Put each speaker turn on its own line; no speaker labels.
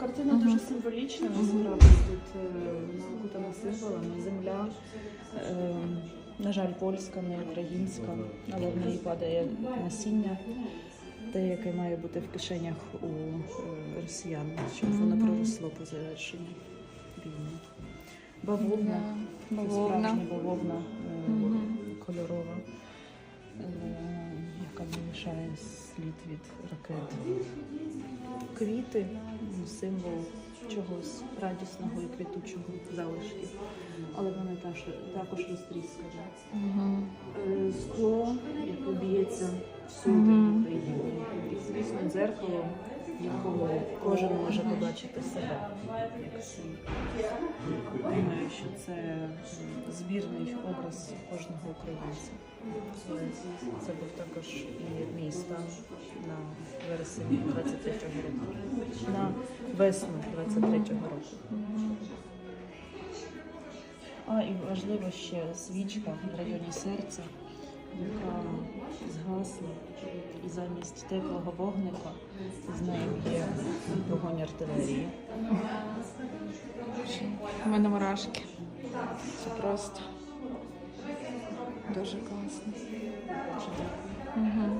картина
Ага.
дуже символічна, насправді тут е, накутана символами. Земля, е, на жаль, польська, не українська, але в неї падає насіння, те, яке має бути в кишенях у е, росіян, щоб воно проросло по завершенню війни. Бавовна, справжня бавовна е, кольорова, яка залишає слід від ракет. Квіти символ чогось радісного і квітучого залишків, але вони теж також розтріскані. Е, Скло, яке б'ється всюди в Україні, і звісно дзеркало, в якому кожен може побачити себе як свій. Думаю, що це збірний образ кожного українця. Це, був також і мій стан на вересень 23-го року. Весну 23-го року. А і важливо ще свічка в районі серця, яка згасла, і замість теплого вогника з нею є вогонь артилерії.
У мене мурашки. Це просто дуже класно.
Дуже дякую.